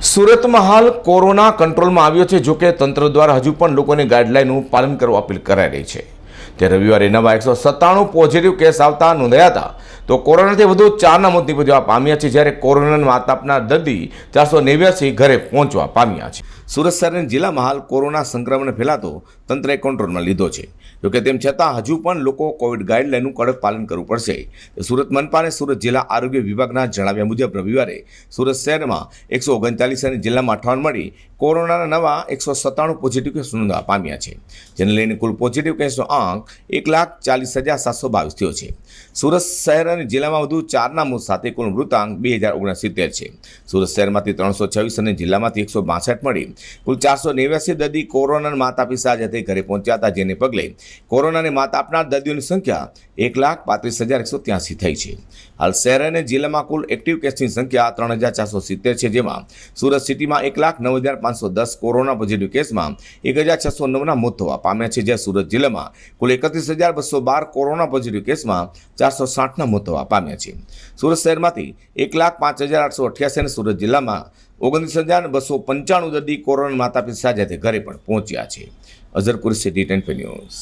સુરતમાં હાલ કોરોના કંટ્રોલમાં આવ્યો છે, જોકે તંત્ર દ્વારા હજુ પણ લોકોને ગાઈડલાઈનનું પાલન કરવા અપીલ કરાઈ રહી છે. તે રવિવારે નવા એકસો સત્તાણું પોઝિટિવ કેસ આવતા નોંધાયા હતા. તો કોરોનાથી વધુ ચારના મોત નિપજવા પામ્યા છે, જ્યારે કોરોનાના માત દર્દી ચારસો નેવ્યાસી ઘરે પહોંચવા પામ્યા છે. સુરત શહેરના જિલ્લામાં હાલ કોરોના સંક્રમણ ફેલાતો તંત્રએ કંટ્રોલમાં લીધો છે. જોકે તેમ છતાં હજુ પણ લોકો કોવિડ ગાઈડલાઈનનું કડક પાલન કરવું પડશે. સુરત મનપા અને સુરત જિલ્લા આરોગ્ય વિભાગના જણાવ્યા મુજબ રવિવારે સુરત શહેરમાં એકસો ઓગણચાલીસ અને જિલ્લામાં અઠાવન મળી કોરોનાના નવા એકસો સત્તાણું પોઝિટિવ કેસ નોંધવા પામ્યા છે. જેને લઈને કુલ પોઝિટિવ કેસનો આંક એક લાખ ચાલીસ હજાર સાતસો બાવીસ થયો છે. સુરત શહેર અને જિલ્લામાં વધુ ચારના મોત સાથે કુલ મૃતાંક બે હજાર ઓગણસિત્તેર છે. સુરત શહેરમાંથી ત્રણસો છવ્વીસ અને જિલ્લામાંથી એકસો બાસઠ મળી કુલ ચારસો નેવ્યાસી દર્દી કોરોનાના માતા પિતા સાથે ઘરે પહોંચ્યા હતા, જેને પગલે કોરોનાને માત આપનાર દર્દીઓની સંખ્યા એક લાખ પાંત્રીસ હજાર એકસો ત્યાસી થઈ છે. હાલ શહેર અને જિલ્લામાં કુલ એક્ટિવ કેસની સંખ્યા ત્રણ હજાર ચારસો સિત્તેર છે, જેમાં સુરત સિટીમાં એક લાખ નવ હજાર પાંચસો દસ કોરોના પોઝિટિવ કેસમાં એક હજાર છસો નવના મોત થવા પામ્યા છે, જ્યાં સુરત જિલ્લામાં કુલ એકત્રીસ હજાર બસો બાર કોરોના પોઝિટિવ કેસમાં ચારસો સાઠના મોત થવા પામ્યા છે. સુરત શહેરમાંથી એક લાખ પાંચ હજાર આઠસો અઠ્યાસી અને સુરત જિલ્લામાં ઓગણત્રીસ હજાર બસો પંચાણું દર્દી કોરોના માતા પિતા સાથે ઘરે પણ પહોંચ્યા છે. Azhar Qureshi T news